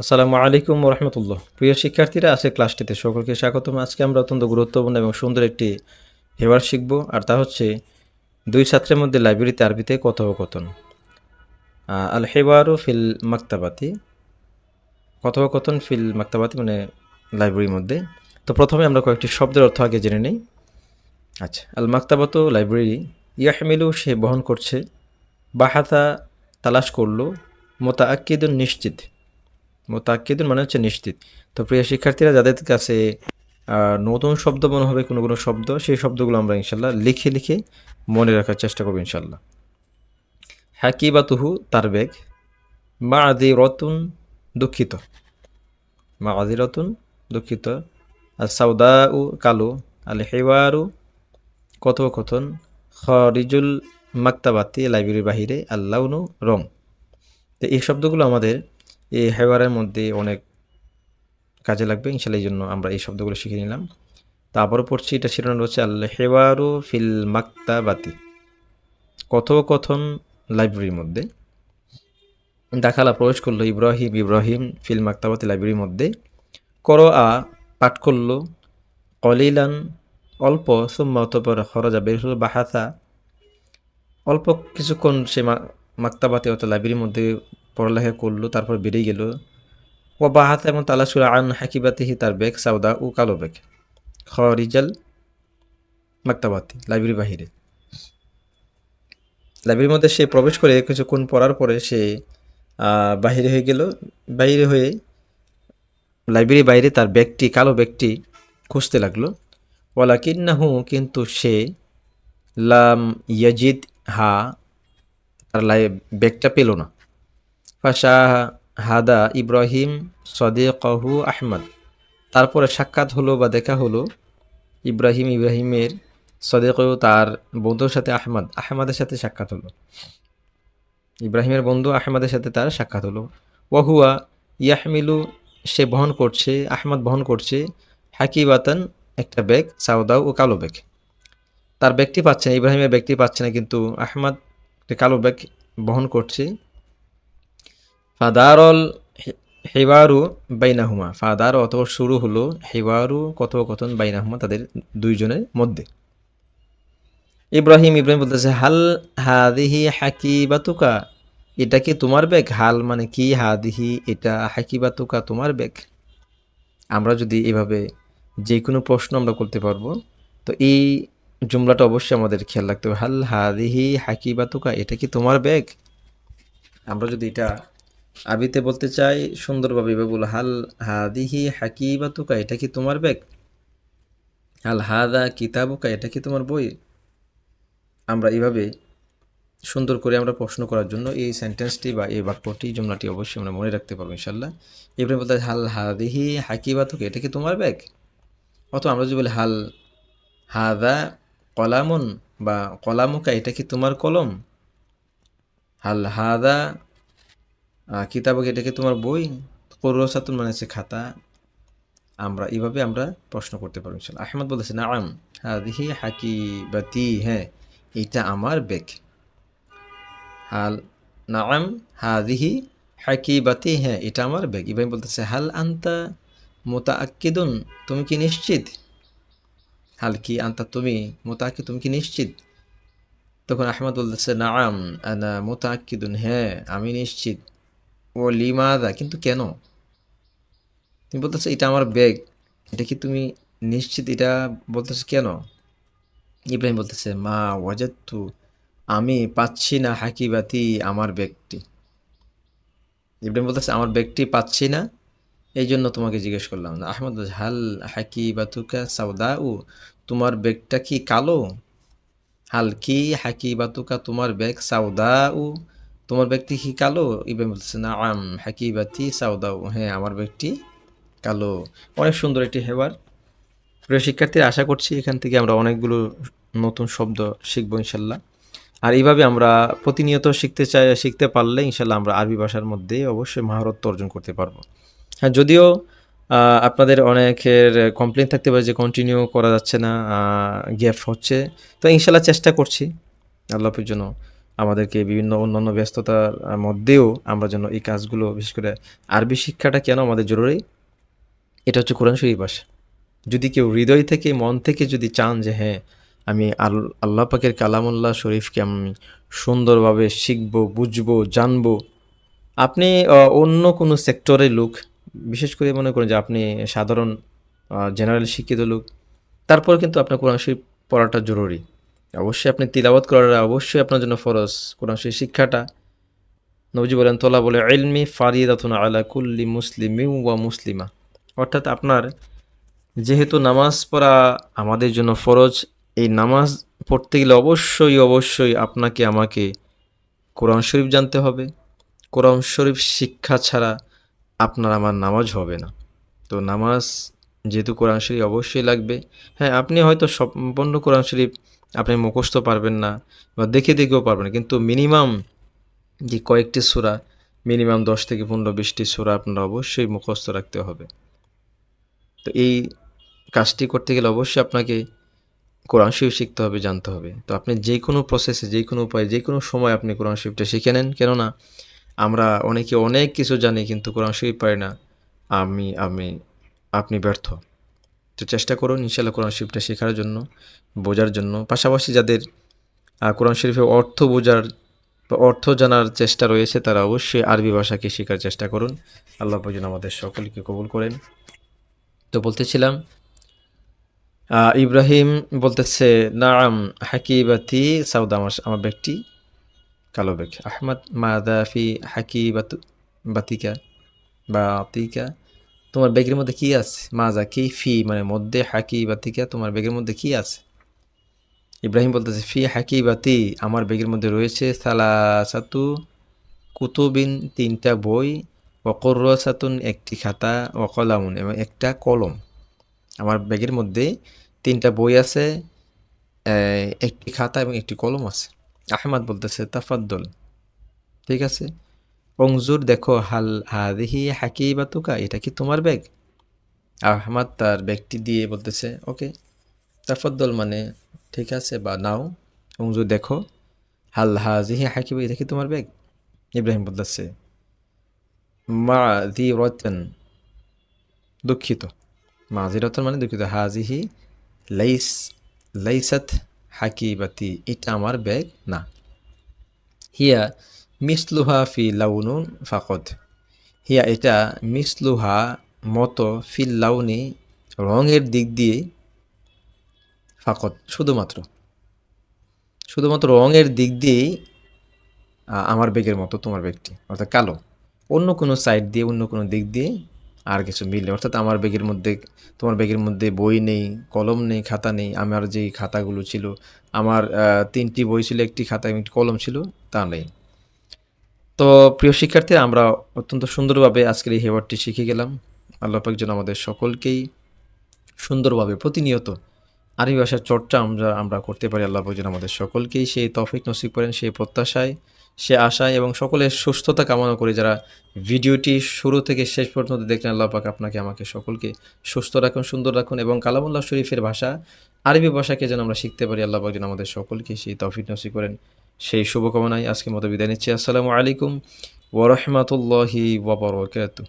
আসসালামু আলাইকুম রহমতুল্লাহ প্রিয় শিক্ষার্থীরা আছে ক্লাসটিতে সকলকে স্বাগতম। আজকে আমরা অত্যন্ত গুরুত্বপূর্ণ এবং সুন্দর একটি হেওয়ার শিখব, আর তা হচ্ছে দুই ছাত্রের মধ্যে লাইব্রেরিতে আরবিতে কথোপকথন। আল হেওয়ারু ফিল মাক্তাবাতি। কথোপকথন ফিল মাক্তাবাতি মানে লাইব্রেরির মধ্যে। তো প্রথমে আমরা কয়েকটি শব্দের অর্থ আগে জেনে নিই। আচ্ছা আল মাক্তাবাত লাইব্রেরি, ইয়াহমিলু সে বহন করছে, বাহাতা তালাশ করল মোতা আক্কিদুন নিশ্চিত। মোতাক্কিদুন মানে হচ্ছে নিশ্চিত। তো প্রিয় শিক্ষার্থীরা, যাদের কাছে নতুন শব্দ মনে হবে, কোনো কোনো শব্দ, সেই শব্দগুলো আমরা ইনশাল্লাহ লিখে লিখে মনে রাখার চেষ্টা করব ইনশাল্লাহ হাকিবাতুহু তার বেগ। মা আদি রতুন দুঃখিত। মা আদি রতুন দুঃখিত। আর সাউদা উ কালো। আল হেওয়ারু কথোপকথন। খরিজুল মাক্তাবাতি, লাইব্রেরির বাহিরে। আল্লাউনু রং। তো এই শব্দগুলো আমাদের এই হেওয়ারের মধ্যে অনেক কাজে লাগবে ইনশাল্লাহ এই জন্য আমরা এই শব্দগুলো শিখে নিলাম। তারপরও পড়ছি, এটা শিরোনাম হচ্ছে আল হেওয়ারু ফিল মাক্তাবাতি, কথোপকথন লাইব্রেরির মধ্যে। দাখালা প্রবেশ করল, ইব্রাহিম ইব্রাহিম ফিল মাক্তাবাতি লাইব্রেরির মধ্যে। কর আ পাঠ করল, কলিলান, অল্প, সুম্মা অতপর খরজা, বের হলো, বাহাসা। অল্প কিছুক্ষণ সে মাক্তাবাতে অর্থাৎ লাইব্রেরির মধ্যে পড়ালেখা করল, তারপর বেরিয়ে গেল। ও বাহাত এবং তালাসুর আন হাকিবাতিহি তার বেগ সাউদা ও কালো বেগ খরিজাল মাক্তাবাতি লাইব্রেরির বাহিরে। লাইব্রেরির মধ্যে সে প্রবেশ করে কিছুক্ষণ পড়ার পরে সে বাহিরে হয়ে গেল। বাইরে হয়ে লাইব্রেরির বাইরে তার ব্যাগটি, কালো ব্যাগটি খুঁজতে লাগল। ওয়ালাকিন্নাহু কিন্তু সে লাম ইয়াজিদ হা, তার লাই, ব্যাগটা পেল না। ফাশা হাদা ইব্রাহিম সদেকহু আহমদ। তারপরে সাক্ষাৎ হলো বা দেখা হলো ইব্রাহিম ইব্রাহিমের সদেক তার বন্ধুর সাথে আহমদ। আহমদের সাথে সাক্ষাৎ হলো। ইব্রাহিমের বন্ধু আহমদের সাথে তার সাক্ষাৎ হলো। ওয়াহুয়া ইয়াহমিলু, সে বহন করছে, আহমদ বহন করছে হাকিবাতান একটা ব্যাগ সাউদাও ও কালো ব্যাগ। তার ব্যক্তি পাচ্ছে না, ইব্রাহিমের ব্যক্তি পাচ্ছে না, কিন্তু আহমদ কালো ব্যাগ বহন করছে। ফাদারল হেওয়ারু বাইনাহুমা। ফাদার অথবা শুরু হলো হেওয়ারু কথোপকথন বাইনাহুমা তাদের দুইজনের মধ্যে। ইব্রাহিম ইব্রাহিম বলতেছে, হাল হাদিহি হাকিবাতুকা? এটা কি তোমার ব্যাগ হাল মানে কি? হাদিহি, এটা হাকিবাতুকা তোমার ব্যাগ আমরা যদি এভাবে যে কোনো প্রশ্ন আমরা করতে পারব, তো এই জুমলাটা অবশ্যই আমাদের খেয়াল রাখতে হবে। হাল হাদিহি হাকিবাতুকা? এটা কি তোমার ব্যাগ আমরা যদি এটা আবিতে বলতে চাই সুন্দরভাবে এভাবে বলো হাল হাদিহি হাকিবাতুকা, এটা কি তোমার ব্যাগ? হাল হাদা কিতাবুকা, এটা কি তোমার বই? আমরা এইভাবে সুন্দর করে আমরা প্রশ্ন করার জন্য এই সেন্টেন্সটি বা এই বাক্যটি, জুমলাটি অবশ্যই আমরা মনে রাখতে পারব ইনশাল্লাহ এবারে বলতে হাল হাদিহি হাকিবাতুকা, এটা কি তোমার ব্যাগ? অথবা আমরা যদি বলি, হাল হাদা কলামুন বা কলামুকা, এটা কি তোমার কলম? হাল হাদা কিতাবক এটা কি তোমার বই করসাতুন মানে হচ্ছে খাতা। আমরা, এইভাবে আমরা প্রশ্ন করতে পারব ইনশাল্লাহ আহমদ বলেছে না আম হাদিহি হাকিবাতি হ্যাঁ এটা আমার বেগ। হাল নাম হাদিহি হাকিবাতি হ্যাঁ এটা আমার ব্যাগ ইব্রাহিম বলতেছে, হাল আন্তা মোতা আক্কিদুন তুমি কি নিশ্চিত? হাল কি আন্তা তুমি মোতা আক্কি তুমি কি নিশ্চিত? তখন আহমদ বলতেছে নাম আনা মোতা আক্কিদুন হ্যাঁ আমি নিশ্চিত। ও লিমাদা কিন্তু কেন? তুমি বলতেছো এটা আমার ব্যাগ এটা কি তুমি নিশ্চিত এটা বলতেছো কেন? ইব্রাহিম বলতেছে, মা ওয়াজাত্তু আমি পাচ্ছি না হাকিবাতি আমার ব্যাগটি ইব্রাহিম বলতেছে, আমার ব্যাগটি পাচ্ছি না এই জন্য তোমাকে জিজ্ঞেস করলাম। না আহমদ হাল হাকিবাতুকা সাউদা উ তোমার ব্যাগটা কি কালো? হাল কি হাকিবাতুকা, তোমার ব্যাগ সাউদা উ তোমার ব্যক্তি কি কালো? ইব্রাহিম বলছে না আম হাকিবাতি সাউদা উ হ্যাঁ আমার ব্যক্তি কালো। অনেক সুন্দর একটি হেবার প্রিয় শিক্ষার্থীরা, আশা করছি এখান থেকে আমরা অনেকগুলো নতুন শব্দ শিখব ইনশাল্লাহ। আর এইভাবে আমরা প্রতিনিয়ত শিখতে চাই, শিখতে পারলে ইনশাল্লাহ আমরা আরবি ভাষার মধ্যে অবশ্যই মহারত্ব অর্জন করতে পারব। হ্যাঁ যদিও আপনাদের অনেকের কমপ্লেন থাকতে পারে যে কন্টিনিউ করা যাচ্ছে না গ্যাপ হচ্ছে। তো ইনশাল্লাহ চেষ্টা করছি। আল্লাহের জন্য আমাদেরকে বিভিন্ন অন্যান্য ব্যস্ততার মধ্যেও আমরা যেন এই কাজগুলো, বিশেষ করে আরবি শিক্ষাটা কেন আমাদের জরুরি? এটা হচ্ছে কোরআন শরীফ ভাষা। যদি কেউ হৃদয় থেকে, মন থেকে যদি চান যে হ্যাঁ আমি আল- আল্লাহ পাকের কালামুল্লাহ শরীফকে আমি সুন্দরভাবে শিখব, বুঝব, জানব। আপনি অন্য কোনো সেক্টরের লোক, বিশেষ করে মনে করেন যে আপনি সাধারণ জেনারেল শিক্ষিত লোক, তারপর কিন্তু আপনার কোরআন শরীফ পড়াটা জরুরি। অবশ্যই আপনি তিলাওয়াত করাটা অবশ্যই আপনার জন্য ফরজ। কোরআন শরীফ শিক্ষাটা। নবজি বলেন, তোলা বলে এলমি ফারিদাতুন আলা কুল্লি মুসলিম ওয়া মুসলিমা। অর্থাৎ আপনার যেহেতু নামাজ পড়া আমাদের জন্য ফরজ, এই নামাজ পড়তে গেলে অবশ্যই অবশ্যই আপনাকে, আমাকে কোরআন শরীফ জানতে হবে। কোরআন শরীফ শিক্ষা ছাড়া আপনার আমার নামাজ হবে না। তো নামাজ যেহেতু কোরআন শরীফ অবশ্যই লাগবে। হ্যাঁ আপনি হয়তো সম্পূর্ণ কোরআন শরীফ আপনি মুখস্থ পারবেন না বা দেখে দেখেও পারবেন কিন্তু মিনিমাম যে কয়েকটি সূরা মিনিমাম দশ থেকে পনেরো বিশটি সূরা আপনার অবশ্যই মুখস্থ রাখতে হবে। তো এই কাজটি করতে গেলে অবশ্যই আপনাকে কোরআন শরীফ শিখতে হবে, জানতে হবে। তো আপনি যে কোনো প্রসেসে যে কোনো উপায়ে, যে কোনো সময় আপনি কোরআন শরীফটা শিখে নেন। কেননা আমরা অনেকে অনেক কিছু জানি কিন্তু কোরআন শরীফ পারি না। আমি আমি, আপনি ব্যর্থ। তো চেষ্টা করুন ইনশাল্লাহ কোরআন শরীফটা শেখার জন্য, বোঝার জন্য। পাশাপাশি যাদের কোরআন শরীফের অর্থ বোঝার বা অর্থ জানার চেষ্টা রয়েছে, তারা অবশ্যই আরবি ভাষাকে শেখার চেষ্টা করুন। আল্লাহ যেন আমাদের সকলকে কবুল করেন। তো বলতেছিলাম ইব্রাহিম বলতেছে নাম হাকিবাতি সাউদা আমার ব্যক্তি, কালো বেগ আহমদ, মাদাফি হাকি বাতিকা বা আতিকা। তোমার ব্যাগের মধ্যে কি আছে? মাজা কি ফি মানে মধ্যে হাকি বাতিকা তোমার ব্যাগের মধ্যে কি আছে? ইব্রাহিম বলতেছে, ফি, হাকি বাতি আমার ব্যাগের মধ্যে রয়েছে সালাসাতু কুতুবিন, তিনটা বই ওকর্রসাতুন একটি খাতা, ও কলামুন, এবং একটা কলম। আমার ব্যাগের মধ্যে তিনটা বই আছে একটি খাতা এবং একটি কলম আছে। আহমদ বলতেছে, তাফাদ্দল। ঠিক আছে? অংজুর, দেখো, হাল হাদিহি হাকি বাতুকা এটা কি তোমার ব্যাগ? আহমদ তার ব্যাগটি দিয়ে বলতেছে, ওকে, তাফাদ্দল মানে ঠিক আছে বা নাও। অংজুর, দেখো, হাল হাজিহি হাকি এটা কি তোমার ব্যাগ? ইব্রাহিম বলতেছে মা দি রতন দুঃখিত। মাজিরতন মানে দুঃখিত। হাজিহি লাইস, লাইসাত হাকিবাতি, এটা আমার ব্যাগ? না। হিয়া মিসলুহা ফি লাউনুন ফাকদ হিয়া এটা মিসলুহা মতো ফিল লাউনি রঙের দিক দিয়ে ফাকত শুধুমাত্র শুধুমাত্র রঙের দিক দিয়েই আমার ব্যাগের মতো তোমার ব্যাগটি অর্থাৎ কালো অন্য কোনো সাইড দিয়ে অন্য কোনো দিক দিয়ে আর কিছু মিলে অর্থাৎ আমার ব্যাগের মধ্যে তোমার ব্যাগের মধ্যে বই নেই কলম নেই খাতা নেই আমার যেই খাতাগুলো ছিল আমার তিনটি বই ছিল একটি খাতা একটি কলম ছিল তা নেই তো প্রিয় শিক্ষার্থী, আমরা অত্যন্ত সুন্দরভাবে আজকের এই হেওয়ারটি শিখে গেলাম। আল্লাহ যেন আমাদের সকলকেই সুন্দরভাবে প্রতিনিয়ত আরবি ভাষার চর্চা আমরা আমরা করতে পারি। আল্লাহ যেন আমাদের সকলকেই সেই তফিক নসিব করেন, সেই প্রত্যাশায়, সে আশায় এবং সকলের সুস্থতা কামনা করে যারা ভিডিওটি শুরু থেকে শেষ পর্যন্ত দেখলেন আল্লাহ পাক আপনাকে, আমাকে সকলকে সুস্থ রাখুন, সুন্দর রাখুন এবং কালামুল্লাহ শরীফের ভাষা আরবি ভাষাকে যেন আমরা শিখতে পারি। আল্লাহ পাক যেন আমাদের সকলকে সেই তফিক নসিব করেন। সেই শুভকামনায় আজকে মতো বিদায় নিচ্ছি। আসসালামু আলাইকুম ওরহমতুল্লাহি ওবরকাতু